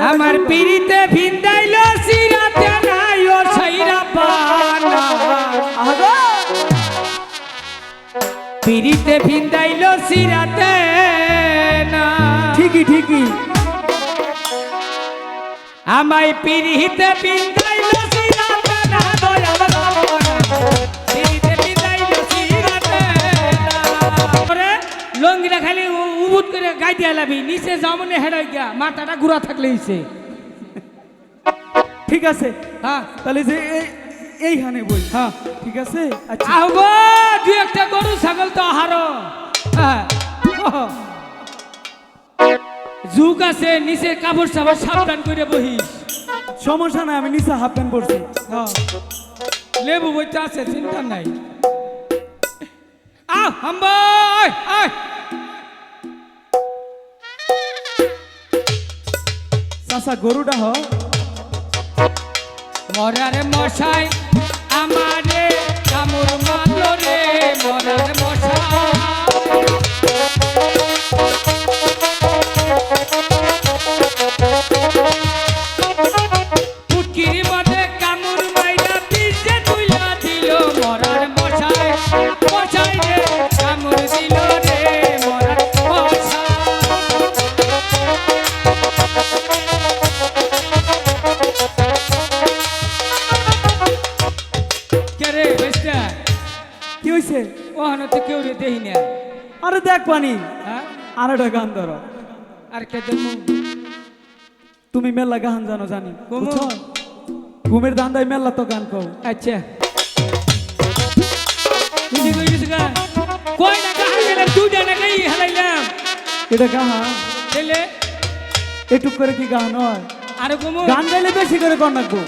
আমার পিড়িতে ভিন্দাইল সিরাতে নাই ও সাইরা পানা আগো পিড়িতে ভিন্দাইল সিরাতে না ঠিকই ঠিকই। আমায় পিড়িতে ভিন্দাইল লাবি নিচে জামনে হেডাই গিয়া মাথাটা ঘুরা থাকলে হইছে। ঠিক আছে। হ্যাঁ। তাহলে যে এই এইখানে বই। হ্যাঁ। ঠিক আছে? আচ্ছা। আহগো দুই একটা গরু ছাগল তো আহারো। হ্যাঁ। ওহ। আছে নিচে কাপড় চাপড় সাবধান করে বহিস। সমস্যা নাই আমি নিচে হাফ প্যান্ট পরছি। হ্যাঁ। লেবু বইতে আছে চিন্তা নাই। আহ হাম্বা আয়, চাচা গরুটা হ। মরার মশাই আমারে কামড় মারলো রে মশাই। হয়েছে ওখানে তো কেউ রে দেহি না আরে দেখ পানি। হ্যাঁ? আর একটা গান ধরো। আর কে তুমি মেলা গান জানো জানি। ঘুমের দান্দায় মেলা তো গান কও। আচ্ছা। বুঝি কই গা? কই না গা গেলাম দুইটা না গাই হালাইলাম। এটা গাহা ছেলে। এটুক করে কি গান হয়? আর কমু গান গাইলে বেশি করে নাকবো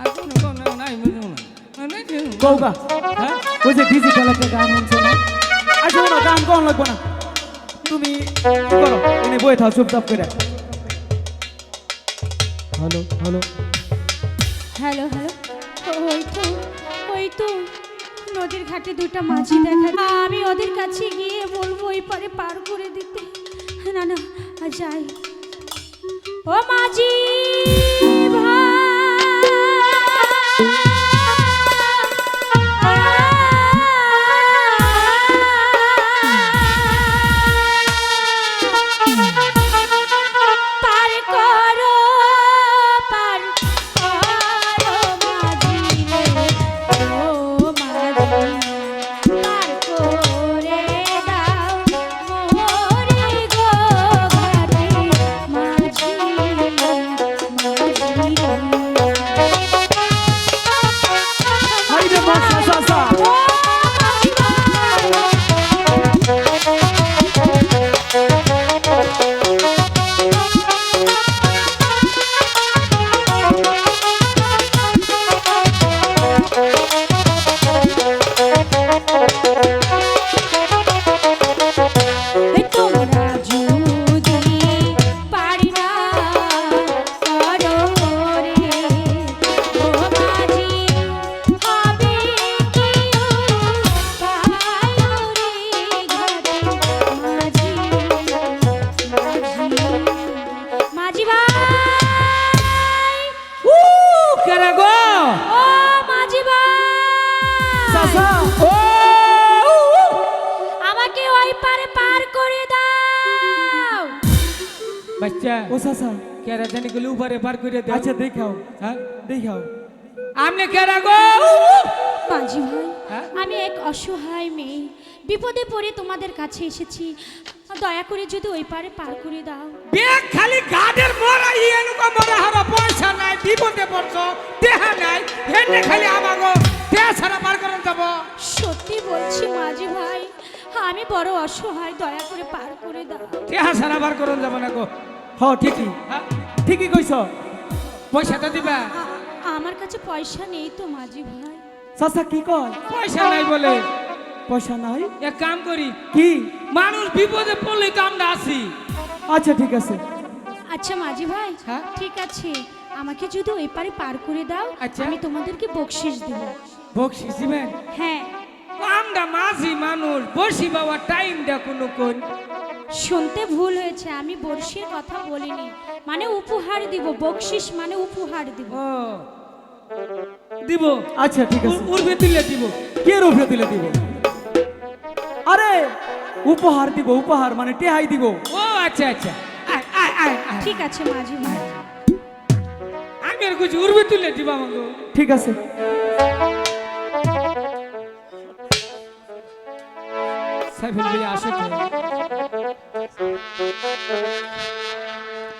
আর কোন নাই নাই বুঝু না। কও গা হ্যাঁ? ওই যে ডিজিটাল একটা গান হচ্ছে না? না গান কম লাগবো না? তুমি কি করো? এনে বই থাও চুপচাপ করে। Hello hello. Hello hello. ওই তো ওই তো। নদীর ঘাটে দুটো মাঝি দেখা আমি ওদের কাছে গিয়ে বলব ওই পারে পার করে দিতে। না না যাই। ও মাঝি! বাচ্চা। ও চাচা। কে রে জানি গলি উপরে পার করে দে আচ্ছা দেখাও। হ্যাঁ? দেখাও। আমনে কে রে গো। মাঝি ভাই হ্যাঁ? আমি এক অসহায় মেয়ে। বিপদে পড়ে তোমাদের কাছে এসেছি। দয়া করে যদি ওই পারে পার করে দাও। বেগ খালি গাদের মরা ইয়েনুকা মরা হারা পয়সা নাই বিপদে পড়ছ দেহা নাই হেনে খালি আমাগো দেহ ছাড়া পার করন যাব সত্যি বলছি মাঝি ভাই আমি বড় অসহায় দয়া করে পার করে দাও। দেহা ছাড়া পার করন যাব না গো। হ ঠিকই। হ্যাঁ? ঠিকই কইছ। পয়সা তো দিবা আমার কাছে পয়সা নেই তো মাঝি ভাই। চাচা কি কয়? পয়সা নাই বলে। পয়সা নাই? এক কাম করি। কি? মানুষ বিপদে পড়লে তো আমরা আছি। আচ্ছা ঠিক আছে। আচ্ছা মাঝি ভাই হ্যাঁ? ঠিক আছে। আমাকে যদি ওই পারে পার করে দাও আচ্ছা। আমি তোমাদেরকে বকশিস দিব। বকশিস দিবেন? হ্যাঁ। আমরা মাঝি মানুষ বসি বাবা টাইমটা কোনো কোন শুনতে ভুল হয়েছে আমি বর্ষির কথা বলিনি। মানে উপহার দিব বকশিস মানে উপহার দিব। দিব? আচ্ছা ঠিক আছে। উর- উর্বে তুলে দিব। কে রূপে দিলে দিব? আরে উপহার দিব উপহার মানে টেহাই দিব। ও আচ্ছা আচ্ছা। আয়, আয়, আয়, আয়। ঠিক আছে মাঝি ভাই আমি আর কিছু উর্বে তুলে দিব আমাকে। ঠিক আছে। সাইফুল ভাই আসো।